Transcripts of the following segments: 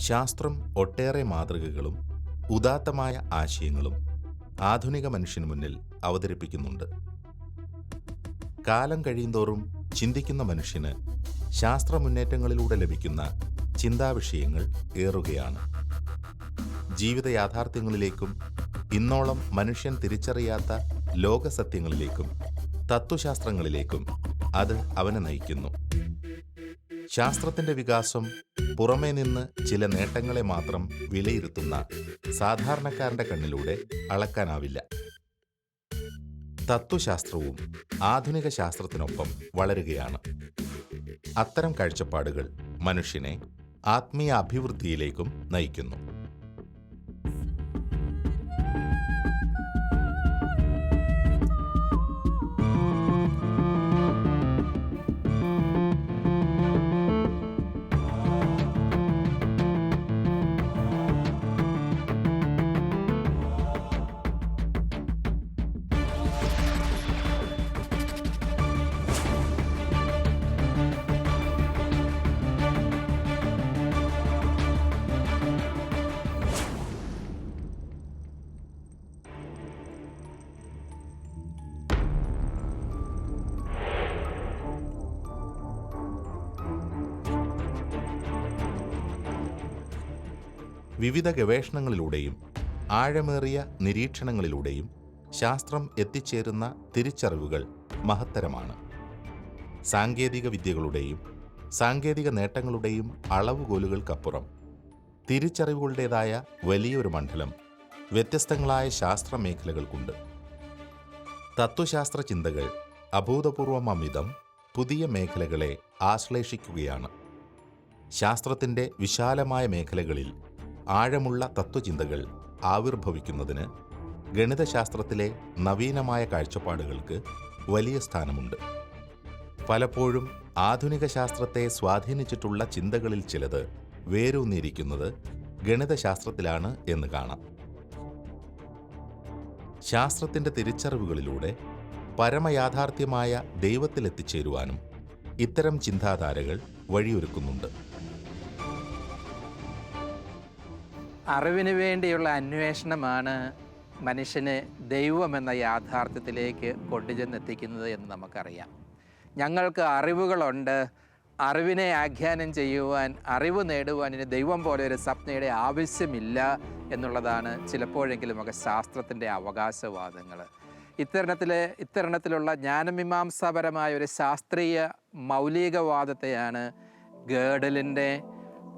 ശാസ്ത്രം ഒട്ടേറെ മാതൃകകളും ഉദാത്തമായ ആശയങ്ങളും ആധുനിക മനുഷ്യന് മുന്നിൽ അവതരിപ്പിക്കുന്നുണ്ട്. കാലം കഴിയുന്തോറും ചിന്തിക്കുന്ന മനുഷ്യന് ശാസ്ത്ര മുന്നേറ്റങ്ങളിലൂടെ ലഭിക്കുന്ന ചിന്താവിഷയങ്ങൾ ഏറുകയാണ്. ജീവിത യാഥാർത്ഥ്യങ്ങളിലേക്കും ഇന്നോളം മനുഷ്യൻ തിരിച്ചറിയാത്ത ലോകസത്യങ്ങളിലേക്കും തത്വശാസ്ത്രങ്ങളിലേക്കും അത് അവനെ നയിക്കുന്നു. ശാസ്ത്രത്തിന്റെ വികാസം പുറമേ നിന്ന് ചില നേട്ടങ്ങളെ മാത്രം വിലയിരുത്തുന്ന സാധാരണക്കാരന്റെ കണ്ണിലൂടെ അളക്കാനാവില്ല. തത്വശാസ്ത്രവും ആധുനിക ശാസ്ത്രത്തിനൊപ്പം വളരുകയാണ്. അത്തരം കാഴ്ചപ്പാടുകൾ മനുഷ്യനെ ആത്മീയ അഭിവൃദ്ധിയിലേക്കും നയിക്കുന്നു. വിവിധ ഗവേഷണങ്ങളിലൂടെയും ആഴമേറിയ നിരീക്ഷണങ്ങളിലൂടെയും ശാസ്ത്രം എത്തിച്ചേരുന്ന തിരിച്ചറിവുകൾ മഹത്തരമാണ്. സാങ്കേതിക വിദ്യകളുടെയും സാങ്കേതിക നേട്ടങ്ങളുടെയും അളവുകോലുകൾക്കപ്പുറം തിരിച്ചറിവുകളുടേതായ വലിയൊരു മണ്ഡലം വ്യത്യസ്തങ്ങളായ ശാസ്ത്ര മേഖലകൾക്കുണ്ട്. തത്വശാസ്ത്ര ചിന്തകൾ അഭൂതപൂർവമമിതം പുതിയ മേഖലകളെ ആശ്ലേഷിക്കുകയാണ്. ശാസ്ത്രത്തിന്റെ വിശാലമായ മേഖലകളിൽ ആഴമുള്ള തത്വചിന്തകൾ ആവിർഭവിക്കുന്നതിന് ഗണിതശാസ്ത്രത്തിലെ നവീനമായ കാഴ്ചപ്പാടുകൾക്ക് വലിയ സ്ഥാനമുണ്ട്. പലപ്പോഴും ആധുനിക ശാസ്ത്രത്തെ സ്വാധീനിച്ചിട്ടുള്ള ചിന്തകളിൽ ചിലത് വേരൂന്നിയിരിക്കുന്നത് ഗണിതശാസ്ത്രത്തിലാണ് എന്ന് കാണാം. ശാസ്ത്രത്തിന്റെ തിരിച്ചറിവുകളിലൂടെ പരമയാഥാർത്ഥ്യമായ ദൈവത്തിലെത്തിച്ചേരുവാനും ഇത്തരം ചിന്താധാരകൾ വഴിയൊരുക്കുന്നുണ്ട്. അറിവിന് വേണ്ടിയുള്ള അന്വേഷണമാണ് മനുഷ്യനെ ദൈവമെന്ന യാഥാർത്ഥ്യത്തിലേക്ക് കൊണ്ടുചെന്നെത്തിക്കുന്നത് എന്ന് നമുക്കറിയാം. ഞങ്ങൾക്ക് അറിവുകളുണ്ട്. അറിവിനെ ആഖ്യാനം ചെയ്യുവാൻ അറിവ് നേടുവാൻ ഇനി ദൈവം പോലെ ഒരു സ്വപ്നയുടെ ആവശ്യമില്ല എന്നുള്ളതാണ് ചിലപ്പോഴെങ്കിലുമൊക്കെ ശാസ്ത്രത്തിന്റെ അവകാശവാദങ്ങൾ ഇത്തരണത്തിലെ ഇത്തരണത്തിലുള്ള ജ്ഞാനമീമാംസാപരമായ ഒരു ശാസ്ത്രീയ മൗലികവാദത്തെയാണ് ഗേഡലിന്റെ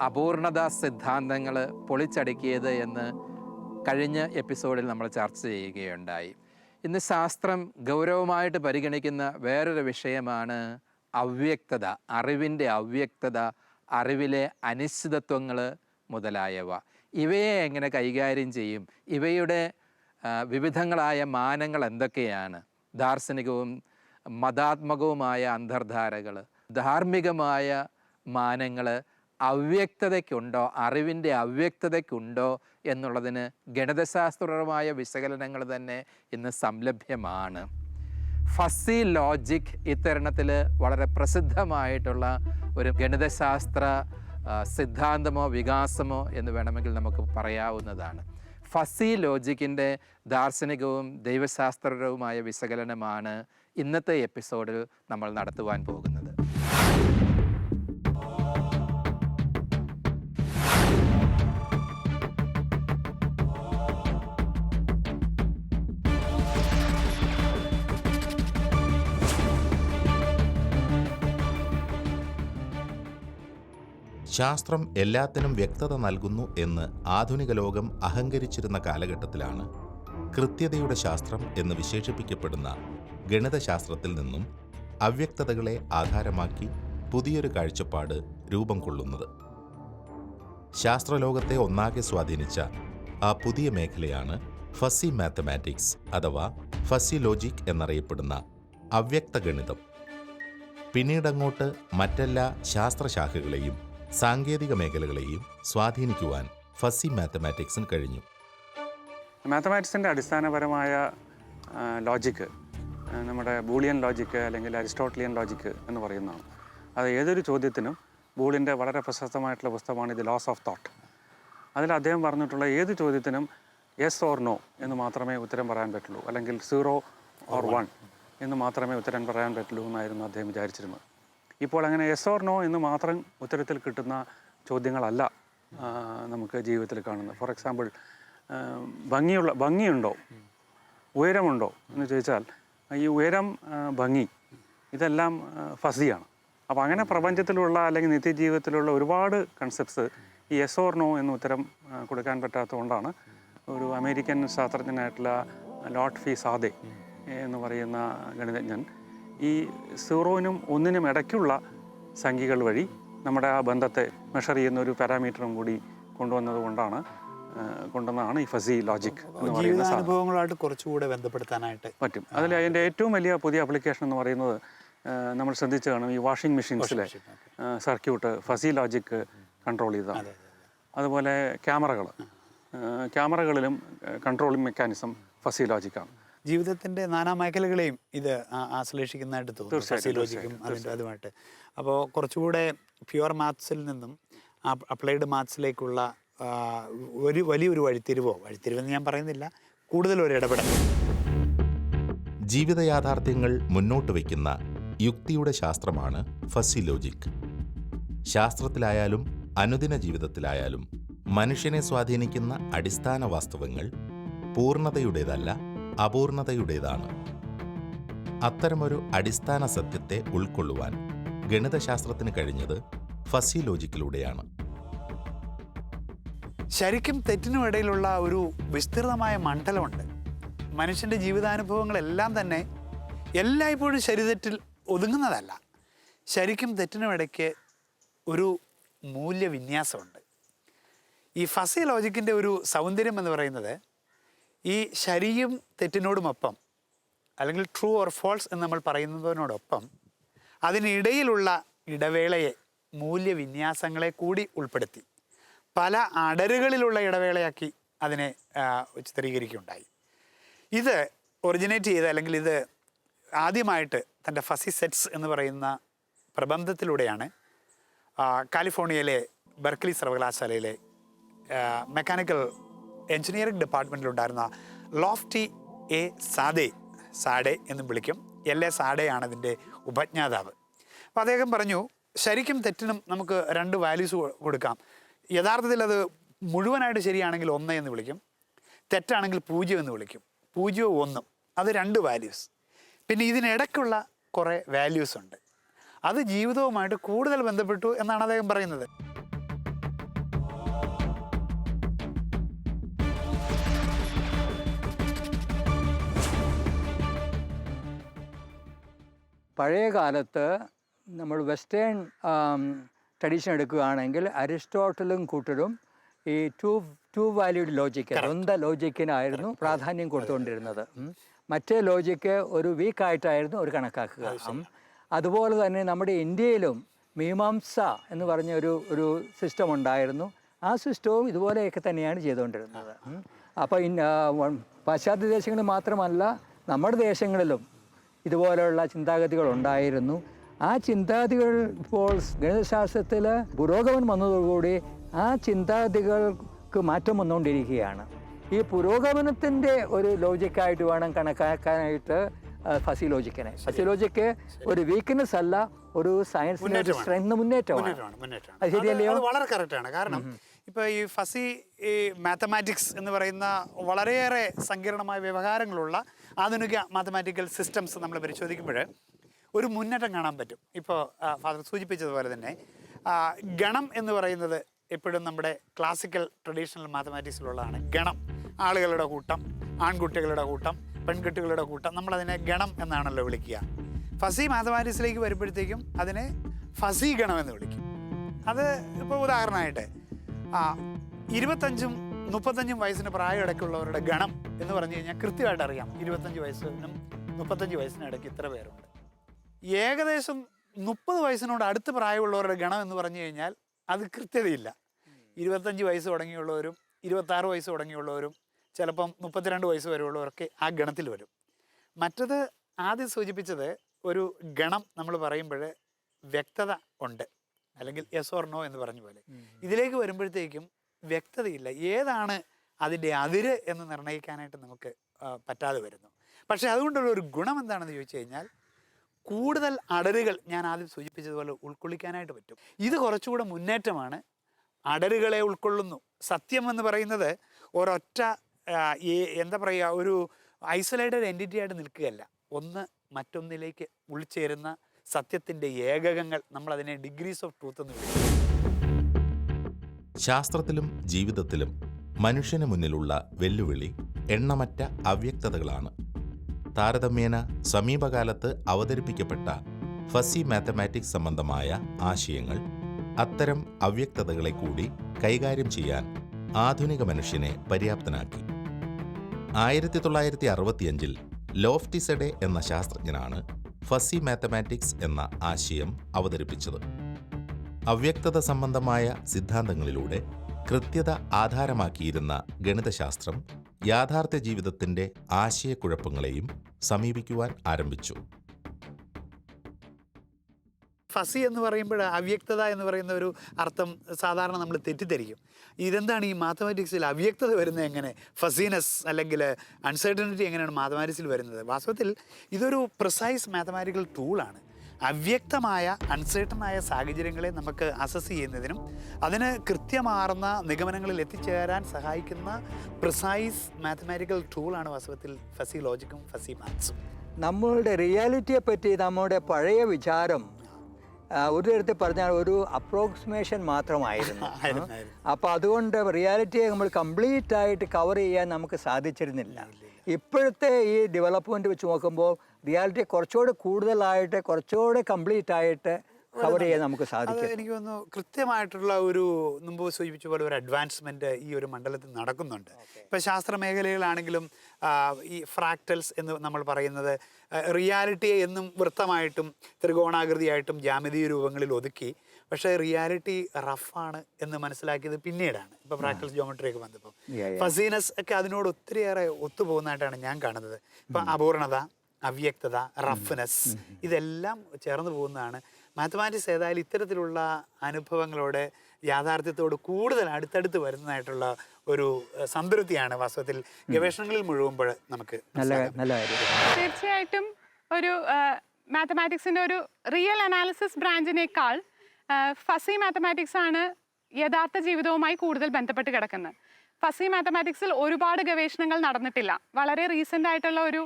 അപൂർണത സിദ്ധാന്തങ്ങൾ പൊളിച്ചടുക്കിയത് എന്ന് കഴിഞ്ഞ എപ്പിസോഡിൽ നമ്മൾ ചർച്ച ചെയ്യുകയുണ്ടായി. ഇന്ന് ശാസ്ത്രം ഗൗരവമായിട്ട് പരിഗണിക്കുന്ന വേറൊരു വിഷയമാണ് അവ്യക്തത അറിവിന്റെ അവ്യക്തത അറിവിലെ അനിശ്ചിതത്വങ്ങൾ മുതലായവ. ഇവയെ എങ്ങനെ കൈകാര്യം ചെയ്യും? ഇവയുടെ വിവിധങ്ങളായ മാനങ്ങൾ എന്തൊക്കെയാണ്? ദാർശനികവും മതാത്മകവുമായ അന്തർധാരകൾ ധാർമ്മികമായ മാനങ്ങൾ അവ്യക്തതയ്ക്കുണ്ടോ? അറിവിന്റെ അവ്യക്തതയ്ക്കുണ്ടോ? എന്നുള്ളതിന് ഗണിതശാസ്ത്രപരമായ വിശകലനങ്ങൾ തന്നെ ഇന്ന് സംലഭ്യമാണ്. ഫസി ലോജിക് ഇത്തരണത്തിൽ വളരെ പ്രസിദ്ധമായിട്ടുള്ള ഒരു ഗണിതശാസ്ത്ര സിദ്ധാന്തമോ വികാസമോ എന്ന് വേണമെങ്കിൽ നമുക്ക് പറയാവുന്നതാണ്. ഫസി ലോജിക്കിന്റെ ദാർശനികവും ദൈവശാസ്ത്രപരവുമായ വിശകലനമാണ് ഇന്നത്തെ എപ്പിസോഡിൽ നമ്മൾ നടത്തുവാൻ പോകുന്നത്. ശാസ്ത്രം എല്ലാത്തിനും വ്യക്തത നൽകുന്നു എന്ന് ആധുനിക ലോകം അഹങ്കരിച്ചിരുന്ന കാലഘട്ടത്തിലാണ് കൃത്യതയുടെ ശാസ്ത്രം എന്ന് വിശേഷിപ്പിക്കപ്പെടുന്ന ഗണിതശാസ്ത്രത്തിൽ നിന്നും അവ്യക്തതകളെ ആധാരമാക്കി പുതിയൊരു കാഴ്ചപ്പാട് രൂപം കൊള്ളുന്നത്. ശാസ്ത്രലോകത്തെ ഒന്നാകെ സ്വാധീനിച്ച ആ പുതിയ മേഖലയാണ് ഫസി മാത്തമാറ്റിക്സ് അഥവാ ഫസി ലോജിക് എന്നറിയപ്പെടുന്ന അവ്യക്ത ഗണിതം പിന്നീടങ്ങോട്ട് മറ്റെല്ലാ ശാസ്ത്രശാഖകളെയും സാങ്കേതിക മേഖലകളെയും സ്വാധീനിക്കുവാൻ ഫസി മാത്തമാറ്റിക്സിന് കഴിഞ്ഞു. മാത്തമാറ്റിക്സിന്റെ അടിസ്ഥാനപരമായ ലോജിക്ക് നമ്മുടെ ബൂളിയൻ ലോജിക്ക് അല്ലെങ്കിൽ അരിസ്റ്റോട്ടലിയൻ ലോജിക്ക് എന്ന് പറയുന്നതാണ്. അത് ഏതൊരു ചോദ്യത്തിനും ബൂളിന്റെ വളരെ പ്രശസ്തമായിട്ടുള്ള പുസ്തകമാണ് ഇത് ലോസ് ഓഫ് തോട്ട് അതിൽ അദ്ദേഹം പറഞ്ഞിട്ടുള്ള ഏത് ചോദ്യത്തിനും യെസ് ഓർ നോ എന്ന് മാത്രമേ ഉത്തരം പറയാൻ പറ്റുള്ളൂ. അല്ലെങ്കിൽ സീറോ ഓർ വൺ എന്ന് മാത്രമേ ഉത്തരം പറയാൻ പറ്റുള്ളൂ എന്നായിരുന്നു അദ്ദേഹം വിചാരിച്ചിരുന്നത്. ഇപ്പോൾ അങ്ങനെ എസ് ഓർ നോ എന്ന് മാത്രം ഉത്തരത്തിൽ കിട്ടുന്ന ചോദ്യങ്ങളല്ല നമുക്ക് ജീവിതത്തിൽ കാണുന്നത്. ഫോർ എക്സാമ്പിൾ ഭംഗിയുള്ള ഭംഗിയുണ്ടോ? ഉയരമുണ്ടോ? എന്ന് ചോദിച്ചാൽ ഈ ഉയരം ഭംഗി ഇതെല്ലാം ഫസിയാണ്. അപ്പോൾ അങ്ങനെ പ്രപഞ്ചത്തിലുള്ള അല്ലെങ്കിൽ നിത്യജീവിതത്തിലുള്ള ഒരുപാട് കൺസെപ്റ്റ്സ് ഈ എസ് ഓർ നോ എന്ന് ഉത്തരം കൊടുക്കാൻ പറ്റാത്തതുകൊണ്ടാണ് ഒരു അമേരിക്കൻ ശാസ്ത്രജ്ഞനായിട്ടുള്ള ലോട്ട് ഫി സാദെ എന്ന് പറയുന്ന ഗണിതജ്ഞൻ ഈ സീറോനും ഒന്നിനും ഇടയ്ക്കുള്ള സംഖ്യകൾ വഴി നമ്മുടെ ആ ബന്ധത്തെ മെഷർ ചെയ്യുന്ന ഒരു പാരാമീറ്ററും കൂടി കൊണ്ടുവന്നത് കൊണ്ടാണ് കൊണ്ടുവന്നതാണ് ഈ ഫസി ലോജിക് എന്ന് പറയുന്ന സാധനം. കുറച്ചുകൂടെ ബന്ധപ്പെടുത്താനായിട്ട്. പറ്റും. അതിൽ അതിന്റെ ഏറ്റവും വലിയ പുതിയ അപ്ലിക്കേഷൻ എന്ന് പറയുന്നത് നമ്മൾ ശ്രദ്ധിച്ചു കാണും ഈ വാഷിംഗ് മെഷീൻസിലെ സർക്യൂട്ട് ഫസി ലോജിക് കൺട്രോൾ ചെയ്തതാണ് അതുപോലെ ക്യാമറകൾ. ക്യാമറകളിലും കൺട്രോളിംഗ് മെക്കാനിസം ഫസി ലോജിക്കാണ് ജീവിതത്തിന്റെ നാനാ മേഖലകളെയും ഇത് ആശ്ലേഷിക്കുന്നതായിട്ട് തോന്നുന്നു. അതിന്റെ അതുമായിട്ട്. അപ്പോൾ കുറച്ചുകൂടെ പ്യുവർ മാത്സിൽ നിന്നും അപ്ലൈഡ് മാത്സിലേക്കുള്ള ഒരു വലിയൊരു വഴിത്തിരിവോ വഴിത്തിരിവെന്ന് ഞാൻ പറയുന്നില്ല കൂടുതൽ ഒരു ഇടപെടൽ. ജീവിത യാഥാർത്ഥ്യങ്ങൾ മുന്നോട്ട് വയ്ക്കുന്ന യുക്തിയുടെ ശാസ്ത്രമാണ് ഫസി ലോജിക് ശാസ്ത്രത്തിലായാലും അനുദിന ജീവിതത്തിലായാലും മനുഷ്യനെ സ്വാധീനിക്കുന്ന അടിസ്ഥാന വാസ്തവങ്ങൾ പൂർണതയുടേതല്ല അപൂർണതയുടേതാണ്. അത്തരമൊരു അടിസ്ഥാന സത്യത്തെ ഉൾക്കൊള്ളുവാൻ ഗണിതശാസ്ത്രത്തിന് കഴിഞ്ഞത് ഫസി ലോജിക്കിലൂടെയാണ് ശരിക്കും തെറ്റിനും ഇടയിലുള്ള ഒരു വിസ്തൃതമായ മണ്ഡലമുണ്ട്. മനുഷ്യന്റെ ജീവിതാനുഭവങ്ങളെല്ലാം തന്നെ എല്ലായ്പ്പോഴും ശരിതെറ്റിൽ ഒതുങ്ങുന്നതല്ല. ശരിക്കും തെറ്റിനും ഇടയ്ക്ക് ഒരു മൂല്യവിന്യാസമുണ്ട്. ഈ ഫസി ലോജിക്കിന്റെ ഒരു സൗന്ദര്യം എന്ന് പറയുന്നത് ഈ ശരിയും തെറ്റിനോടുമൊപ്പം അല്ലെങ്കിൽ ട്രൂ ഓർ ഫോൾസ് എന്ന് നമ്മൾ പറയുന്നതിനോടൊപ്പം അതിനിടയിലുള്ള ഇടവേളയെ മൂല്യവിന്യാസങ്ങളെ കൂടി ഉൾപ്പെടുത്തി പല അടരുകളിലുള്ള ഇടവേളയാക്കി അതിനെ ചിത്രീകരിക്കുകയുണ്ടായി. ഇത് ഒറിജിനേറ്റ് ചെയ്ത അല്ലെങ്കിൽ ഇത് ആദ്യമായിട്ട് തന്റെ ഫസി സെറ്റ്സ് എന്ന് പറയുന്ന പ്രബന്ധത്തിലൂടെയാണ് കാലിഫോർണിയയിലെ ബർക്കലി സർവകലാശാലയിലെ മെക്കാനിക്കൽ എഞ്ചിനീയറിംഗ് ഡിപ്പാർട്ട്മെന്റിലുണ്ടായിരുന്ന ലോഫ്റ്റി എ സാദെ സാഡെ എന്നും വിളിക്കും. എൽ എ സാഡെയാണ് ഇതിന്റെ ഉപജ്ഞാതാവ്. അപ്പോൾ അദ്ദേഹം പറഞ്ഞു ശരിക്കും തെറ്റിനും നമുക്ക് രണ്ട് വാല്യൂസ് കൊടുക്കാം. യഥാർത്ഥത്തിൽ അത് മുഴുവനായിട്ട് ശരിയാണെങ്കിൽ ഒന്ന് എന്ന് വിളിക്കും. തെറ്റാണെങ്കിൽ പൂജ്യം എന്ന് വിളിക്കും. പൂജ്യവും ഒന്നും. അത് രണ്ട് വാല്യൂസ്. പിന്നെ ഇതിനിടയ്ക്കുള്ള കുറേ വാല്യൂസ് ഉണ്ട്. അത് ജീവിതവുമായിട്ട് കൂടുതൽ ബന്ധപ്പെട്ടു എന്നാണ് അദ്ദേഹം പറയുന്നത്. പഴയ കാലത്ത് നമ്മൾ വെസ്റ്റേൺ ട്രഡീഷൻ എടുക്കുകയാണെങ്കിൽ അരിസ്റ്റോട്ടലും കൂട്ടരും ഈ ടു ടു വാല്യൂഡ് ലോജിക്ക് സ്വന്ത ലോജിക്കിനായിരുന്നു പ്രാധാന്യം കൊടുത്തുകൊണ്ടിരുന്നത്. മറ്റേ ലോജിക്ക് ഒരു വീക്കായിട്ടായിരുന്നു ഒരു കണക്കാക്കുക. അതുപോലെ തന്നെ നമ്മുടെ ഇന്ത്യയിലും മീമാംസ എന്ന് പറഞ്ഞ ഒരു ഒരു സിസ്റ്റം ഉണ്ടായിരുന്നു. ആ സിസ്റ്റവും ഇതുപോലെയൊക്കെ തന്നെയാണ് ചെയ്തുകൊണ്ടിരുന്നത്. അപ്പോൾ പാശ്ചാത്യ ദേശങ്ങളിൽ മാത്രമല്ല നമ്മുടെ ദേശങ്ങളിലും ഇതുപോലെയുള്ള ചിന്താഗതികൾ ഉണ്ടായിരുന്നു ആ ചിന്താഗതികൾ ഇപ്പോൾ ഗണിതശാസ്ത്രത്തിൽ പുരോഗമനം വന്നതോടുകൂടി ആ ചിന്താഗതികൾക്ക് മാറ്റം വന്നുകൊണ്ടിരിക്കുകയാണ്. ഈ പുരോഗമനത്തിന്റെ ഒരു ലോജിക്കായിട്ട് വേണം കണക്കാക്കാനായിട്ട് ഫസി ലോജിക്കിനെ ഫസി ലോജിക്ക് ഒരു വീക്ക്നെസ് അല്ല ഒരു സയൻസ് ഒരു സ്ട്രെങ്ത് മുന്നേറ്റമാണ്. മുന്നേറ്റമാണ് മുന്നേറ്റമാണ്. അത് ശരിയല്ലയോ? വളരെ കറക്റ്റാണ് കാരണം ഇപ്പോൾ ഈ ഫസി ഈ മാത്തമാറ്റിക്സ് എന്ന് പറയുന്ന വളരെയേറെ സങ്കീർണമായ വ്യവഹാരങ്ങളുള്ള ആധുനിക മാത്തമാറ്റിക്കൽ സിസ്റ്റംസ് നമ്മൾ പരിശോധിക്കുമ്പോൾ ഒരു മുന്നേറ്റം കാണാൻ പറ്റും. ഇപ്പോൾ ഫാദർ സൂചിപ്പിച്ചതുപോലെ തന്നെ ഗണം എന്ന് പറയുന്നത് എപ്പോഴും നമ്മുടെ ക്ലാസിക്കൽ ട്രഡീഷണൽ മാത്തമാറ്റിക്സിലുള്ളതാണ്. ഗണം ആളുകളുടെ കൂട്ടം ആൺകുട്ടികളുടെ കൂട്ടം പെൺകുട്ടികളുടെ കൂട്ടം നമ്മളതിനെ ഗണം എന്നാണല്ലോ വിളിക്കുക. ഫസി മാത്തമാറ്റിക്സിലേക്ക് വരുമ്പോഴത്തേക്കും അതിനെ ഫസി ഗണം എന്ന് വിളിക്കും. അത് ഇപ്പോൾ ഉദാഹരണമായിട്ട് ഇരുപത്തഞ്ചും മുപ്പത്തഞ്ചും വയസ്സിന് പ്രായം ഇടയ്ക്കുള്ളവരുടെ ഗണം എന്ന് പറഞ്ഞു കഴിഞ്ഞാൽ കൃത്യമായിട്ട് അറിയാം. ഇരുപത്തഞ്ച് വയസ്സിനും മുപ്പത്തഞ്ച് വയസ്സിനും ഇടയ്ക്ക് ഇത്ര പേരുണ്ട്. ഏകദേശം മുപ്പത് വയസ്സിനോട് അടുത്ത് പ്രായമുള്ളവരുടെ ഗണം എന്ന് പറഞ്ഞു കഴിഞ്ഞാൽ അത് കൃത്യതയില്ല. ഇരുപത്തഞ്ച് വയസ്സ് തുടങ്ങിയുള്ളവരും ഇരുപത്താറ് വയസ്സ് തുടങ്ങിയുള്ളവരും ചിലപ്പം മുപ്പത്തിരണ്ട് വയസ്സ് വരെയുള്ളവരൊക്കെ ആ ഗണത്തിൽ വരും. മറ്റത് ആദ്യം സൂചിപ്പിച്ചത് ഒരു ഗണം നമ്മൾ പറയുമ്പോൾ വ്യക്തത ഉണ്ട്. അല്ലെങ്കിൽ എസ് ഓർ നോ എന്ന് പറഞ്ഞ പോലെ. ഇതിലേക്ക് വരുമ്പോഴത്തേക്കും വ്യക്തതയില്ല. ഏതാണ് അതിന്റെ അതിര് എന്ന് നിർണയിക്കാനായിട്ട് നമുക്ക് പറ്റാതെ വരുന്നു. പക്ഷേ അതുകൊണ്ടുള്ള ഒരു ഗുണം എന്താണെന്ന് ചോദിച്ചു കഴിഞ്ഞാൽ കൂടുതൽ അടരുകൾ ഞാൻ ആദ്യം സൂചിപ്പിച്ചതുപോലെ ഉൾക്കൊള്ളിക്കാനായിട്ട് പറ്റും. ഇത് കുറച്ചുകൂടെ മുന്നേറ്റമാണ്. അടരുകളെ ഉൾക്കൊള്ളുന്നു. സത്യം എന്ന് പറയുന്നത് ഒരൊറ്റ എന്താ പറയുക ഒരു ഐസൊലേറ്റഡ് എന്റിറ്റി ആയിട്ട് നിൽക്കുകയല്ല. ഒന്ന് മറ്റൊന്നിലേക്ക് ഉൾച്ചേരുന്ന സത്യത്തിന്റെ ഏകകങ്ങൾ നമ്മളതിനെ ഡിഗ്രീസ് ഓഫ് ട്രൂത്ത് എന്ന് വിളിക്കും ശാസ്ത്രത്തിലും ജീവിതത്തിലും മനുഷ്യന് മുന്നിലുള്ള വെല്ലുവിളി എണ്ണമറ്റ അവ്യക്തതകളാണ്. താരതമ്യേന സമീപകാലത്ത് അവതരിപ്പിക്കപ്പെട്ട ഫസി മാത്തമാറ്റിക്സ് സംബന്ധമായ ആശയങ്ങൾ അത്തരം അവ്യക്തതകളെ കൂടി കൈകാര്യം ചെയ്യാൻ ആധുനിക മനുഷ്യനെ പര്യാപ്തനാക്കി. ആയിരത്തി തൊള്ളായിരത്തി അറുപത്തിയഞ്ചിൽ ലോഫ്റ്റിസെഡെ എന്ന ശാസ്ത്രജ്ഞനാണ് ഫസി മാത്തമാറ്റിക്സ് എന്ന ആശയം അവതരിപ്പിച്ചത്. അവ്യക്തത സംബന്ധമായ സിദ്ധാന്തങ്ങളിലൂടെ കൃത്യത ആധാരമാക്കിയിരുന്ന ഗണിതശാസ്ത്രം യാഥാർത്ഥ്യ ജീവിതത്തിന്റെ ആശയക്കുഴപ്പങ്ങളെയും സമീപിക്കുവാൻ ആരംഭിച്ചു. ഫസി എന്ന് പറയുമ്പോൾ അവ്യക്തത എന്ന് പറയുന്ന ഒരു അർത്ഥം സാധാരണ നമ്മൾ തെറ്റിദ്ധരിക്കും. ഇതെന്താണ് ഈ മാത്തമാറ്റിക്സിൽ അവ്യക്തത വരുന്നത് എങ്ങനെ? ഫസീനസ് അല്ലെങ്കിൽ അൺസർട്ടനിറ്റി എങ്ങനെയാണ് മാത്തമാറ്റിക്സിൽ വരുന്നത്? വാസ്തവത്തിൽ ഇതൊരു പ്രിസൈസ് മാത്തമാറ്റിക്കൽ ടൂളാണ് അവ്യക്തമായ അൺസേർട്ടനായ സാഹചര്യങ്ങളെ നമുക്ക് അസസ് ചെയ്യുന്നതിനും അതിന് കൃത്യമാർന്ന നിഗമനങ്ങളിൽ എത്തിച്ചേരാൻ സഹായിക്കുന്ന പ്രിസൈസ് മാത്തമാറ്റിക്കൽ ടൂളാണ് വാസ്തവത്തിൽ ഫസി ലോജിക്കും ഫസി മാത്സും നമ്മളുടെ റിയാലിറ്റിയെ പറ്റി നമ്മുടെ പഴയ വിചാരം ഒരു തരത്തിൽ പറഞ്ഞാൽ ഒരു അപ്രോക്സിമേഷൻ മാത്രമായിരുന്നു. അപ്പോൾ അതുകൊണ്ട് റിയാലിറ്റിയെ നമ്മൾ കംപ്ലീറ്റ് ആയിട്ട് കവർ ചെയ്യാൻ നമുക്ക് സാധിച്ചിരുന്നില്ല. ഇപ്പോഴത്തെ ഈ ഡെവലപ്മെന്റ് വെച്ച് നോക്കുമ്പോൾ റിയാലിറ്റി കുറച്ചുകൂടെ കൂടുതലായിട്ട് കുറച്ചുകൂടെ കംപ്ലീറ്റ് ആയിട്ട് കവർ ചെയ്യാൻ നമുക്ക് സാധിക്കും. എനിക്ക് തോന്നുന്നു കൃത്യമായിട്ടുള്ള ഒരു മുമ്പ് സൂചിപ്പിച്ച പോലെ ഒരു അഡ്വാൻസ്മെന്റ് ഈ ഒരു മണ്ഡലത്തിൽ നടക്കുന്നുണ്ട്. ഇപ്പൊ ശാസ്ത്ര മേഖലയിലാണെങ്കിലും ഈ ഫ്രാക്ടൽസ് എന്ന് നമ്മൾ പറയുന്നത് റിയാലിറ്റിയെ എന്നും വൃത്തമായിട്ടും ത്രികോണാകൃതിയായിട്ടും ജാമിതീയ രൂപങ്ങളിൽ ഒതുക്കി. പക്ഷേ റിയാലിറ്റി റഫാണ് എന്ന് മനസ്സിലാക്കിയത് പിന്നീടാണ്. ഇപ്പൊ ഫ്രാക്ടൽസ് ജോമെട്രിയൊക്കെ വന്നപ്പോൾ. ഫസീനസ് ഒക്കെ അതിനോട് ഒത്തിരിയേറെ ഒത്തുപോകുന്നതായിട്ടാണ് ഞാൻ കാണുന്നത്. ഇപ്പൊ അപൂർണത അവ്യക്തത റഫ്നെസ് ഇതെല്ലാം ചേർന്ന് പോകുന്നതാണ്. മാത്തമാറ്റിക്സ് ഏതായാലും ഇത്തരത്തിലുള്ള അനുഭവങ്ങളോട് യാഥാർത്ഥ്യത്തോട് കൂടുതൽ അടുത്തടുത്ത് വരുന്നതായിട്ടുള്ള ഒരു സംതൃപ്തിയാണ് വാസ്തവത്തിൽ ഗവേഷണങ്ങളിൽ മുഴുവുമ്പോൾ നമുക്ക് തീർച്ചയായിട്ടും ഒരു മാത്തമാറ്റിക്സിന്റെ ഒരു റിയൽ അനാലിസിസ് ബ്രാഞ്ചിനേക്കാൾ ഫസി മാത്തമാറ്റിക്സ് ആണ് യഥാർത്ഥ ജീവിതവുമായി കൂടുതൽ ബന്ധപ്പെട്ട് കിടക്കുന്നത്. ഫസി മാത്തമാറ്റിക്സിൽ ഒരുപാട് ഗവേഷണങ്ങൾ നടന്നിട്ടില്ല. വളരെ റീസെന്റ് ആയിട്ടുള്ള ഒരു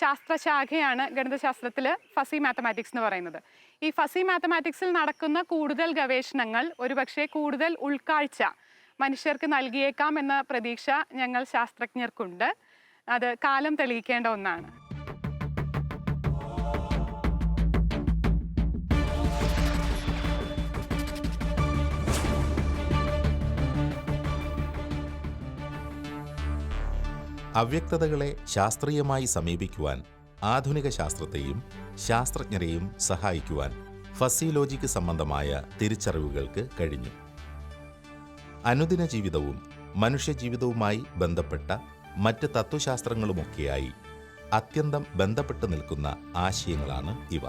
ശാസ്ത്രശാഖയാണ് ഗണിതശാസ്ത്രത്തിൽ ഫസി മാത്തമാറ്റിക്സ് എന്ന് പറയുന്നത്. ഈ ഫസി മാത്തമാറ്റിക്സിൽ നടക്കുന്ന കൂടുതൽ ഗവേഷണങ്ങൾ ഒരുപക്ഷെ കൂടുതൽ ഉൾക്കാഴ്ച മനുഷ്യർക്ക് നൽകിയേക്കാം എന്ന പ്രതീക്ഷ ഞങ്ങൾ ശാസ്ത്രജ്ഞർക്കുണ്ട്. അത് കാലം തെളിയിക്കേണ്ട ഒന്നാണ്. അവ്യക്തതകളെ ശാസ്ത്രീയമായി സമീപിക്കുവാൻ ആധുനിക ശാസ്ത്രത്തെയും ശാസ്ത്രജ്ഞരെയും സഹായിക്കുവാൻ ഫസി ലോജിക്ക് സംബന്ധമായ തിരിച്ചറിവുകൾക്ക് കഴിഞ്ഞു. അനുദിന ജീവിതവും മനുഷ്യജീവിതവുമായി ബന്ധപ്പെട്ട മറ്റ് തത്വശാസ്ത്രങ്ങളുമൊക്കെയായി അത്യന്തം ബന്ധപ്പെട്ട് നിൽക്കുന്ന ആശയങ്ങളാണ് ഇവ.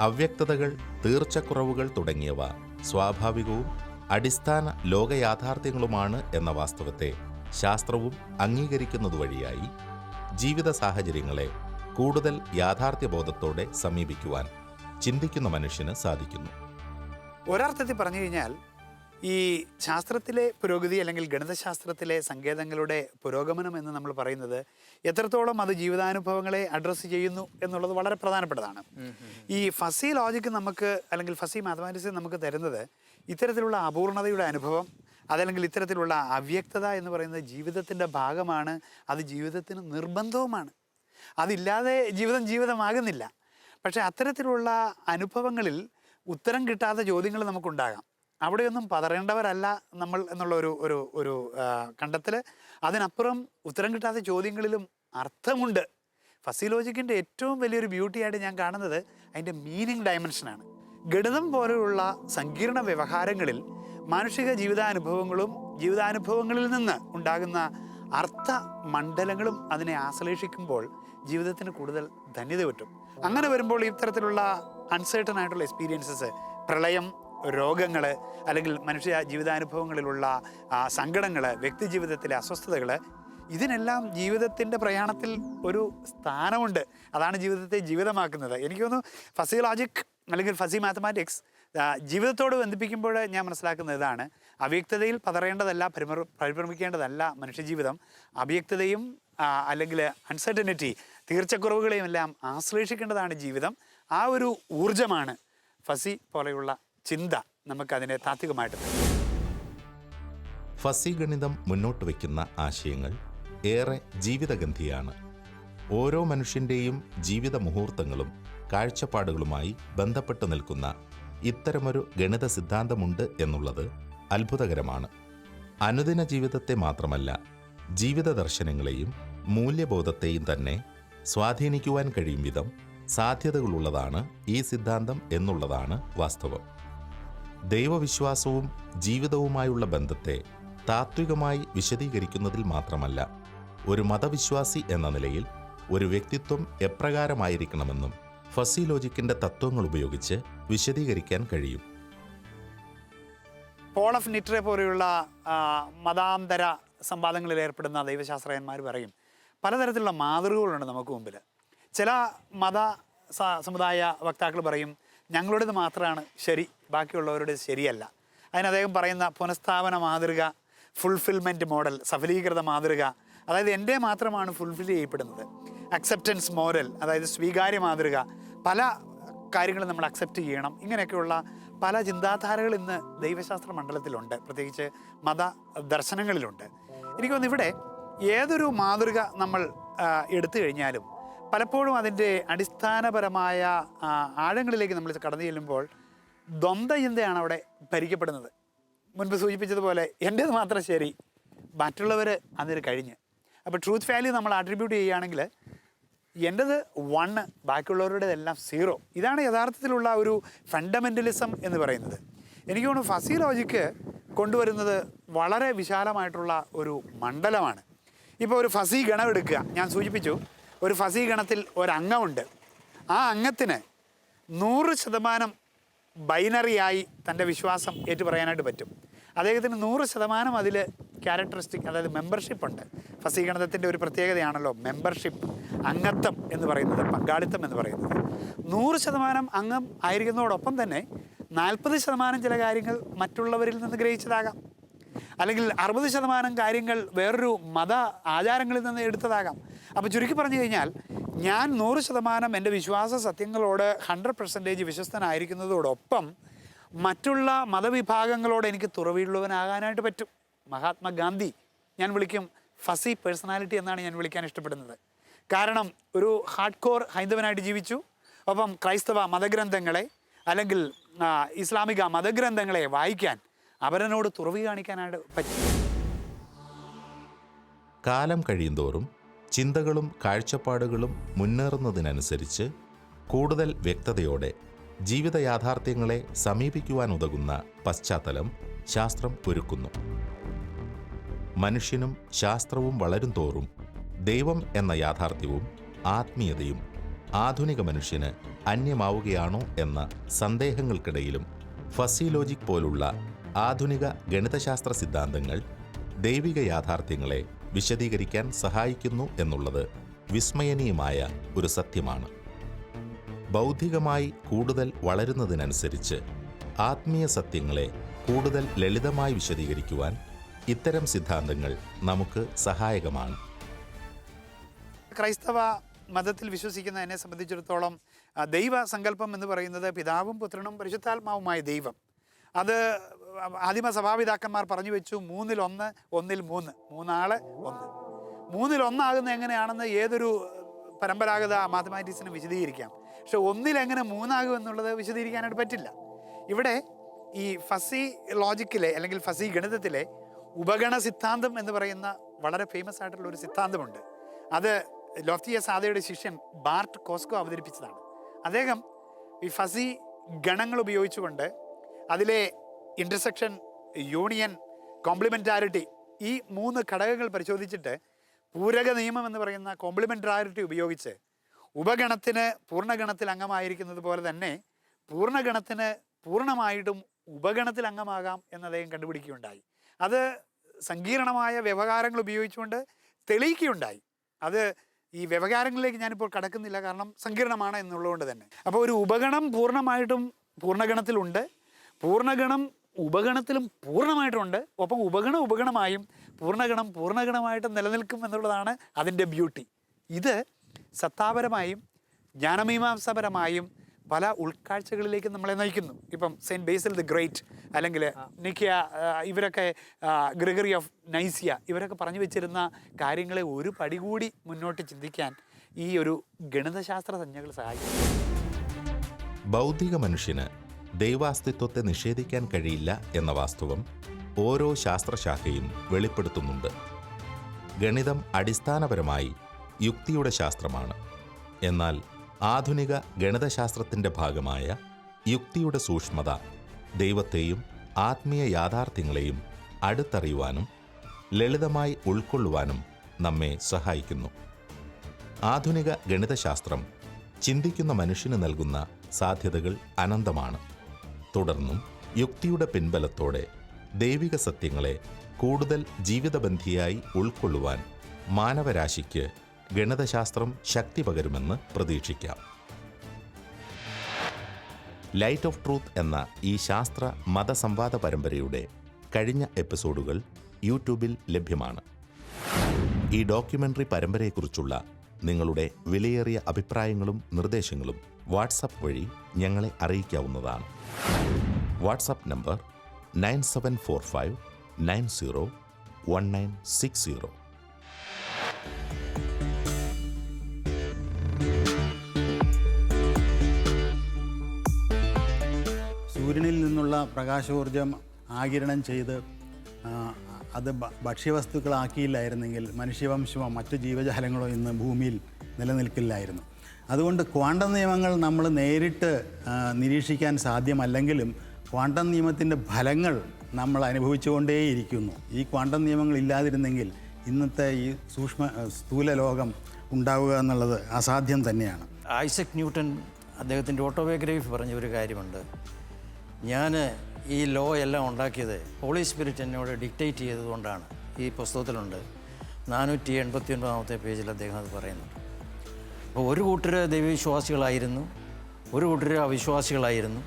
അവ്യക്തതകൾ തീർച്ചക്കുറവുകൾ തുടങ്ങിയവ സ്വാഭാവികവും അടിസ്ഥാന ലോകയാഥാർത്ഥ്യങ്ങളുമാണ് എന്ന വാസ്തവത്തെ ശാസ്ത്രവും അംഗീകരിക്കുന്നതുവഴിയായി ജീവിത സാഹചര്യങ്ങളെ കൂടുതൽ യാഥാർത്ഥ്യബോധത്തോടെ സമീപിക്കുവാൻ ചിന്തിക്കുന്ന മനുഷ്യന് സാധിക്കുന്നു. ഒരർത്ഥത്തിൽ പറഞ്ഞു കഴിഞ്ഞാൽ ഈ ശാസ്ത്രത്തിലെ പുരോഗതി അല്ലെങ്കിൽ ഗണിതശാസ്ത്രത്തിലെ സങ്കേതങ്ങളുടെ പുരോഗമനം എന്ന് നമ്മൾ പറയുന്നത് എത്രത്തോളം അത് ജീവിതാനുഭവങ്ങളെ അഡ്രസ്സ് ചെയ്യുന്നു എന്നുള്ളത് വളരെ പ്രധാനപ്പെട്ടതാണ്. ഈ ഫസി ലോജിക്ക് നമുക്ക് അല്ലെങ്കിൽ ഫസി മാത്തമാറ്റിക്സ് നമുക്ക് തരുന്നത് ഇത്തരത്തിലുള്ള അപൂർണതയുടെ അനുഭവം അതല്ലെങ്കിൽ ഇത്തരത്തിലുള്ള അവ്യക്തത എന്ന് പറയുന്നത് ജീവിതത്തിന്റെ ഭാഗമാണ്. അത് ജീവിതത്തിന് നിർബന്ധവുമാണ്. അതില്ലാതെ ജീവിതം ജീവിതമാകുന്നില്ല. പക്ഷേ അത്തരത്തിലുള്ള അനുഭവങ്ങളിൽ ഉത്തരം കിട്ടാത്ത ചോദ്യങ്ങൾ നമുക്കുണ്ടാകാം. അവിടെയൊന്നും പതറേണ്ടവരല്ല നമ്മൾ എന്നുള്ള ഒരു ഒരു ഒരു കണ്ടെത്തൽ. അതിനപ്പുറം ഉത്തരം കിട്ടാത്ത ചോദ്യങ്ങളിലും അർത്ഥമുണ്ട്. ഫസിലോജിക്കിന്റെ ഏറ്റവും വലിയൊരു ബ്യൂട്ടിയായിട്ട് ഞാൻ കാണുന്നത് അതിന്റെ മീനിങ് ഡയമെൻഷനാണ്. ഗണിതം പോലെയുള്ള സങ്കീർണ വ്യവഹാരങ്ങളിൽ മാനുഷിക ജീവിതാനുഭവങ്ങളും ജീവിതാനുഭവങ്ങളിൽ നിന്ന് ഉണ്ടാകുന്ന അർത്ഥ മണ്ഡലങ്ങളും അതിനെ ആശ്ലേഷിക്കുമ്പോൾ ജീവിതത്തിന് കൂടുതൽ ധന്യത പറ്റും. അങ്ങനെ വരുമ്പോൾ ഇത്തരത്തിലുള്ള അൺസേർട്ടൺ ആയിട്ടുള്ള എക്സ്പീരിയൻസസ് പ്രളയം രോഗങ്ങൾ അല്ലെങ്കിൽ മനുഷ്യ ജീവിതാനുഭവങ്ങളിലുള്ള സങ്കടങ്ങൾ വ്യക്തി ജീവിതത്തിലെ അസ്വസ്ഥതകൾ ഇതിനെല്ലാം ജീവിതത്തിന്റെ പ്രയാണത്തിൽ ഒരു സ്ഥാനമുണ്ട്. അതാണ് ജീവിതത്തെ ജീവിതമാക്കുന്നത്. എനിക്ക് തോന്നുന്നു ഫസി ലോജിക് അല്ലെങ്കിൽ ഫസി മാത്തമാറ്റിക്സ് ജീവിതത്തോട് ബന്ധിപ്പിക്കുമ്പോൾ ഞാൻ മനസ്സിലാക്കുന്ന ഇതാണ്. അവ്യക്തതയിൽ പതറേണ്ടതല്ല പരിമർ പരിഭ്രമിക്കേണ്ടതല്ല മനുഷ്യജീവിതം. അവ്യക്തതയും അല്ലെങ്കിൽ അൺസർട്ടനിറ്റി തീർച്ചക്കുറവുകളെയും എല്ലാം ആശ്ലേഷിക്കേണ്ടതാണ് ജീവിതം. ആ ഒരു ഊർജമാണ് ഫസി പോലെയുള്ള ചിന്ത നമുക്കതിനെ താത്വികമായിട്ട്. ഫസി ഗണിതം മുന്നോട്ട് വയ്ക്കുന്ന ആശയങ്ങൾ ഏറെ ജീവിതഗന്ധിയാണ്. ഓരോ മനുഷ്യന്റെയും ജീവിത മുഹൂർത്തങ്ങളും കാഴ്ചപ്പാടുകളുമായി ബന്ധപ്പെട്ട് നിൽക്കുന്ന ഇത്തരമൊരു ഗണിത സിദ്ധാന്തമുണ്ട് എന്നുള്ളത് അത്ഭുതകരമാണ്. അനുദിന ജീവിതത്തെ മാത്രമല്ല ജീവിത ദർശനങ്ങളെയും മൂല്യബോധത്തെയും തന്നെ സ്വാധീനിക്കുവാൻ കഴിയും വിധം സാധ്യതകളുള്ളതാണ് ഈ സിദ്ധാന്തം എന്നുള്ളതാണ് വാസ്തവം. ദൈവവിശ്വാസവും ജീവിതവുമായുള്ള ബന്ധത്തെ താത്വികമായി വിശദീകരിക്കുന്നതിൽ മാത്രമല്ല ഒരു മതവിശ്വാസി എന്ന നിലയിൽ ഒരു വ്യക്തിത്വം എപ്രകാരമായിരിക്കണമെന്നും ഫസി ലോജിക്കിന്റെ തത്വങ്ങൾ ഉപയോഗിച്ച് വിശദീകരിക്കാൻ കഴിയും. പോൾ ഓഫ് നിട്രെ പോലെയുള്ള മതാന്തര സംവാദങ്ങളിൽ ഏർപ്പെടുന്ന ദൈവശാസ്ത്രജ്ഞന്മാർ പറയും പലതരത്തിലുള്ള മാതൃകകളുണ്ട് നമുക്ക് മുമ്പിൽ. ചില മത സമുദായ വക്താക്കൾ പറയും ഞങ്ങളുടേത് മാത്രമാണ് ശരി ബാക്കിയുള്ളവരുടെ ശരിയല്ല. അതിന് അദ്ദേഹം പറയുന്ന പുനഃസ്ഥാപന മാതൃക ഫുൾഫിൽമെന്റ് മോഡൽ സഫലീകൃത മാതൃക അതായത് എന്റെ മാത്രമാണ് ഫുൾഫിൽ ചെയ്യപ്പെടുന്നത്. അക്സെപ്റ്റൻസ് മോഡൽ അതായത് സ്വീകാര്യ മാതൃക പല കാര്യങ്ങളും നമ്മൾ അക്സെപ്റ്റ് ചെയ്യണം. ഇങ്ങനെയൊക്കെയുള്ള പല ചിന്താധാരകൾ ഇന്ന് ദൈവശാസ്ത്ര മണ്ഡലത്തിലുണ്ട്. പ്രത്യേകിച്ച് മത ദർശനങ്ങളിലുണ്ട്. എനിക്ക് തോന്നുന്നു ഇവിടെ ഏതൊരു മാതൃക നമ്മൾ എടുത്തു കഴിഞ്ഞാലും പലപ്പോഴും അതിന്റെ അടിസ്ഥാനപരമായ ആഴങ്ങളിലേക്ക് നമ്മൾ കടന്നു ചെല്ലുമ്പോൾ ദ്വന്ദ്വചിന്തയാണ് അവിടെ ഭരിക്കപ്പെടുന്നത്. മുൻപ് സൂചിപ്പിച്ചതുപോലെ എന്റേത് മാത്രം ശരി മറ്റുള്ളവർ അതിന് കഴിഞ്ഞ്. അപ്പോൾ ട്രൂത്ത് വാല്യൂ നമ്മൾ ആട്രിബ്യൂട്ട് ചെയ്യുകയാണെങ്കിൽ എന്റെത് വണ്ണ് ബാക്കിയുള്ളവരുടേതെല്ലാം സീറോ ഇതാണ് യഥാർത്ഥത്തിലുള്ള ഒരു ഫണ്ടമെന്റലിസം എന്ന് പറയുന്നത്. എനിക്ക് തോന്നുന്നു ഫസി ലോജിക്ക് കൊണ്ടുവരുന്നത് വളരെ വിശാലമായിട്ടുള്ള ഒരു മണ്ഡലമാണ്. ഇപ്പോൾ ഒരു ഫസി ഗണം എടുക്കുക. ഞാൻ സൂചിപ്പിച്ചു ഒരു ഫസി ഗണത്തിൽ ഒരംഗമുണ്ട്. ആ അംഗത്തിന് നൂറ് ശതമാനം ബൈനറിയായി തന്റെ വിശ്വാസം ഏറ്റു പറയാനായിട്ട് പറ്റും. അദ്ദേഹത്തിന് നൂറ് ശതമാനം അതിൽ ക്യാരക്ടറിസ്റ്റിക് അതായത് മെമ്പർഷിപ്പ് ഉണ്ട്. ഫസീകരണത്തിന്റെ ഒരു പ്രത്യേകതയാണല്ലോ മെമ്പർഷിപ്പ് അംഗത്വം എന്ന് പറയുന്നത് പങ്കാളിത്തം എന്ന് പറയുന്നത്. നൂറ് ശതമാനം അംഗം ആയിരിക്കുന്നതോടൊപ്പം തന്നെ നാൽപ്പത് ശതമാനം ചില കാര്യങ്ങൾ മറ്റുള്ളവരിൽ നിന്ന് ഗ്രഹിച്ചതാകാം. അല്ലെങ്കിൽ അറുപത് ശതമാനം കാര്യങ്ങൾ വേറൊരു മത ആചാരങ്ങളിൽ നിന്ന് എടുത്തതാകാം. അപ്പോൾ ചുരുക്കി പറഞ്ഞു കഴിഞ്ഞാൽ ഞാൻ നൂറ് ശതമാനം എന്റെ വിശ്വാസ സത്യങ്ങളോട് ഹൺഡ്രഡ് പെർസെന്റേജ് വിശ്വസ്തനായിരിക്കുന്നതോടൊപ്പം മറ്റുള്ള മതവിഭാഗങ്ങളോട് എനിക്ക് തുറവിയുള്ളവനാകാനായിട്ട് പറ്റും. മഹാത്മാഗാന്ധി ഞാൻ വിളിക്കും ഫസി പേഴ്സണാലിറ്റി എന്നാണ് ഞാൻ വിളിക്കാൻ ഇഷ്ടപ്പെടുന്നത്. കാരണം ഒരു ഹാർഡ് കോർ ഹൈന്ദവനായിട്ട് ജീവിച്ചു. ഒപ്പം ക്രൈസ്തവ മതഗ്രന്ഥങ്ങളെ അല്ലെങ്കിൽ ഇസ്ലാമിക മതഗ്രന്ഥങ്ങളെ വായിക്കാൻ അവരനോട് തുറവി കാണിക്കാനായിട്ട് പറ്റും. കാലം കഴിയുന്തോറും ചിന്തകളും കാഴ്ചപ്പാടുകളും മുന്നേറുന്നതിനനുസരിച്ച് കൂടുതൽ വ്യക്തതയോടെ ജീവിത യാഥാർത്ഥ്യങ്ങളെ സമീപിക്കുവാൻ ഉതകുന്ന പശ്ചാത്തലം ശാസ്ത്രം ഒരുക്കുന്നു. മനുഷ്യനും ശാസ്ത്രവും വളരും തോറും ദൈവം എന്ന യാഥാർത്ഥ്യവും ആത്മീയതയും ആധുനിക മനുഷ്യന് അന്യമാവുകയാണോ എന്ന സന്ദേഹങ്ങൾക്കിടയിലും ഫസിലോജിക് പോലുള്ള ആധുനിക ഗണിതശാസ്ത്ര സിദ്ധാന്തങ്ങൾ ദൈവിക യാഥാർത്ഥ്യങ്ങളെ വിശദീകരിക്കാൻ സഹായിക്കുന്നു എന്നുള്ളത് വിസ്മയനീയമായ ഒരു സത്യമാണ്. ബൗദ്ധികമായി കൂടുതൽ വളരുന്നതിനനുസരിച്ച് ആത്മീയ സത്യങ്ങളെ കൂടുതൽ ലളിതമായി വിശദീകരിക്കുവാൻ ഇത്തരം സിദ്ധാന്തങ്ങൾ നമുക്ക് സഹായകമാണ്. ക്രൈസ്തവ മതത്തിൽ വിശ്വസിക്കുന്ന എന്നെ സംബന്ധിച്ചിടത്തോളം ദൈവ സങ്കല്പം എന്ന് പറയുന്നത് പിതാവും പുത്രനും പരിശുദ്ധാത്മാവുമായ ദൈവം. അത് ആദിമ സഭാപിതാക്കന്മാർ പറഞ്ഞു വെച്ചു മൂന്നിൽ ഒന്ന് ഒന്നിൽ മൂന്ന്. മൂന്നാൾ ഒന്ന്. മൂന്നിൽ ഒന്നാകുന്ന എങ്ങനെയാണെന്ന് ഏതൊരു പരമ്പരാഗത മാത്തമാറ്റിക്സിനും വിശദീകരിക്കാം. പക്ഷെ ഒന്നിൽ എങ്ങനെ മൂന്നാകും എന്നുള്ളത് വിശദീകരിക്കാനായിട്ട് പറ്റില്ല. ഇവിടെ ഈ ഫസി ലോജിക്കിലെ അല്ലെങ്കിൽ ഫസി ഗണിതത്തിലെ ഉപഗണ സിദ്ധാന്തം എന്ന് പറയുന്ന വളരെ ഫേമസ് ആയിട്ടുള്ള ഒരു സിദ്ധാന്തമുണ്ട്. അത് ലോഫ്റ്റിയ സാദയുടെ ശിഷ്യൻ ബാർട്ട് കോസ്കോ അവതരിപ്പിച്ചതാണ്. അദ്ദേഹം ഈ ഫസി ഗണങ്ങൾ ഉപയോഗിച്ചുകൊണ്ട് അതിലെ ഇന്റർസെക്ഷൻ യൂണിയൻ കോംപ്ലിമെന്റാരിറ്റി ഈ മൂന്ന് ഘടകങ്ങൾ പരിശോധിച്ചിട്ട് പൂരക നിയമം എന്ന് പറയുന്ന കോംപ്ലിമെന്റാരിറ്റി ഉപയോഗിച്ച് ഉപഗണത്തിന് പൂർണഗണത്തിൽ അംഗമായിരിക്കുന്നത് പോലെ തന്നെ പൂർണഗണത്തിന് പൂർണമായിട്ടും ഉപഗണത്തിൽ അംഗമാകാം എന്ന് അദ്ദേഹം കണ്ടുപിടിക്കുകയുണ്ടായി. അത് സങ്കീർണമായ വ്യവഹാരങ്ങൾ ഉപയോഗിച്ചുകൊണ്ട് തെളിയിക്കുകയുണ്ടായി. അത് ഈ വ്യവഹാരങ്ങളിലേക്ക് ഞാനിപ്പോൾ കടക്കുന്നില്ല കാരണം സങ്കീർണമാണ് എന്നുള്ളതുകൊണ്ട് തന്നെ. അപ്പോൾ ഒരു ഉപഗണം പൂർണമായിട്ടും പൂർണഗണത്തിലുണ്ട്. പൂർണഗണം ഉപഗണത്തിലും പൂർണമായിട്ടുണ്ട്. ഒപ്പം ഉപഗണം ഉപഗണമായും പൂർണഗണം പൂർണഗണമായിട്ടും നിലനിൽക്കും എന്നുള്ളതാണ് അതിന്റെ ബ്യൂട്ടി. ഇത് സത്താപരമായും ജ്ഞാനമീമാംസപരമായും പല ഉൾക്കാഴ്ചകളിലേക്ക് നമ്മളെ നയിക്കുന്നു. ഇപ്പം സെയിന്റ് ബേസിൽ ദി ഗ്രേറ്റ് അല്ലെങ്കിൽ നിക്കിയ ഇവരൊക്കെ ഗ്രിഗറി ഓഫ് നൈസിയ ഇവരൊക്കെ പറഞ്ഞു വെച്ചിരുന്ന കാര്യങ്ങളെ ഒരു പടി കൂടി മുന്നോട്ട് ചിന്തിക്കാൻ ഈ ഒരു ഗണിതശാസ്ത്ര സംജ്ഞകൾ സഹായിക്കും ബൗദ്ധിക മനുഷ്യന് ദൈവാസ്തിത്വത്തെ നിഷേധിക്കാൻ കഴിയില്ല എന്ന വാസ്തവം ഓരോ ശാസ്ത്രശാഖയും വെളിപ്പെടുത്തുന്നുണ്ട്. ഗണിതം അടിസ്ഥാനപരമായി യുക്തിയുടെ ശാസ്ത്രമാണ്. എന്നാൽ ആധുനിക ഗണിതശാസ്ത്രത്തിന്റെ ഭാഗമായ യുക്തിയുടെ സൂക്ഷ്മത ദൈവത്തെയും ആത്മീയ യാഥാർത്ഥ്യങ്ങളെയും അടുത്തറിയുവാനും ലളിതമായി ഉൾക്കൊള്ളുവാനും നമ്മെ സഹായിക്കുന്നു. ആധുനിക ഗണിതശാസ്ത്രം ചിന്തിക്കുന്ന മനുഷ്യന് നൽകുന്ന സാധ്യതകൾ അനന്തമാണ്. തുടർന്നും യുക്തിയുടെ പിൻബലത്തോടെ ദൈവിക സത്യങ്ങളെ കൂടുതൽ ജീവിതബന്ധിയായി ഉൾക്കൊള്ളുവാൻ മാനവരാശിക്ക് ഗണിതശാസ്ത്രം ശക്തി പകരുമെന്ന് പ്രതീക്ഷിക്കാം. ലൈറ്റ് ഓഫ് ട്രൂത്ത് എന്ന ഈ ശാസ്ത്ര മതസംവാദ പരമ്പരയുടെ കഴിഞ്ഞ എപ്പിസോഡുകൾ യൂട്യൂബിൽ ലഭ്യമാണ്. ഈ ഡോക്യുമെന്ററി പരമ്പരയെക്കുറിച്ചുള്ള നിങ്ങളുടെ വിലയേറിയ അഭിപ്രായങ്ങളും നിർദ്ദേശങ്ങളും വാട്സപ്പ് വഴി ഞങ്ങളെ അറിയിക്കാവുന്നതാണ്. WhatsApp number nine seven four five nine zero one nine six zero. സൂര്യനിൽ നിന്നുള്ള പ്രകാശോർജം ആകിരണം ചെയ്ത് അത് ഭക്ഷ്യവസ്തുക്കളാക്കിയില്ലായിരുന്നെങ്കിൽ മനുഷ്യവംശമോ മറ്റു ജീവജാലങ്ങളോ ഇന്ന് ഭൂമിയിൽ നിലനിൽക്കില്ലായിരുന്നു. അതുകൊണ്ട് ക്വാണ്ടം നിയമങ്ങൾ നമ്മൾ നേരിട്ട് നിരീക്ഷിക്കാൻ സാധ്യമല്ലെങ്കിലും ക്വാണ്ടം നിയമത്തിന്റെ ഫലങ്ങൾ നമ്മൾ അനുഭവിച്ചുകൊണ്ടേയിരിക്കുന്നു. ഈ ക്വാണ്ടം നിയമങ്ങൾ ഇല്ലാതിരുന്നെങ്കിൽ ഇന്നത്തെ ഈ സൂക്ഷ്മ സ്ഥൂല ലോകം ഉണ്ടാവുക എന്നുള്ളത് അസാധ്യം തന്നെയാണ്. ഐസക് ന്യൂട്ടൺ അദ്ദേഹത്തിന്റെ ഓട്ടോബയോഗ്രഫി പറഞ്ഞ ഒരു കാര്യമുണ്ട്. ഞാൻ ഈ ലോ എല്ലാം ഉണ്ടാക്കിയത് ഹോളി സ്പിരിറ്റ് എന്നോട് ഡിക്റ്റേറ്റ് ചെയ്തതുകൊണ്ടാണ്. ഈ പുസ്തകത്തിലുണ്ട്. നാനൂറ്റി എൺപത്തി ഒൻപതാമത്തെ പേജിൽ അദ്ദേഹം അത് പറയുന്നുണ്ട് അപ്പോൾ ഒരു കൂട്ടർ ദൈവവിശ്വാസികളായിരുന്നു. ഒരു കൂട്ടർ അവിശ്വാസികളായിരുന്നു.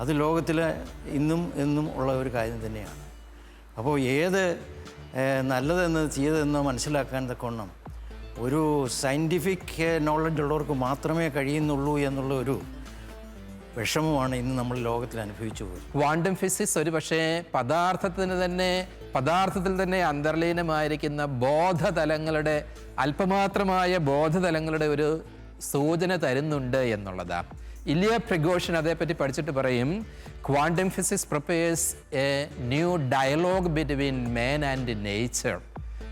അത് ലോകത്തിലെ ഇന്നും എന്നും ഉള്ള ഒരു കാര്യം തന്നെയാണ്. അപ്പോൾ ഏത് നല്ലതെന്ന് ചെയ്തതെന്ന് മനസ്സിലാക്കാൻ തക്കവണ്ണം ഒരു സയന്റിഫിക് നോളജ് ഉള്ളവർക്ക് മാത്രമേ കഴിയുന്നുള്ളൂ എന്നുള്ള ഒരു വിഷമമാണ് ഇന്ന് നമ്മൾ ലോകത്തിൽ അനുഭവിച്ചു പോയത്. ക്വാണ്ടം ഫിസിക്സ് ഒരു പക്ഷേ പദാർത്ഥത്തിന് തന്നെ പദാർത്ഥത്തിൽ തന്നെ അന്തർലീനമായിരിക്കുന്ന ബോധതലങ്ങളുടെ അല്പമാത്രമായ ബോധതലങ്ങളുടെ ഒരു സൂചന തരുന്നുണ്ട് എന്നുള്ളതാണ് ഇലിയ പ്രിഗോഷൻ അതേപ്പറ്റി പഠിച്ചിട്ട് പറയും quantum physics prepares a new dialogue between man and nature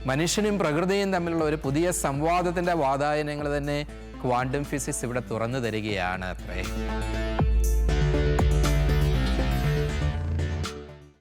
മനുഷ്യനും പ്രകൃതിയും തമ്മിലുള്ള ഒരു പുതിയ സംവാദത്തിന്റെ വാതായനങ്ങൾ തന്നെ ക്വാണ്ടം ഫിസിക്സ് ഇവിടെ തുറന്നു തരികയാണ് അത്രേ.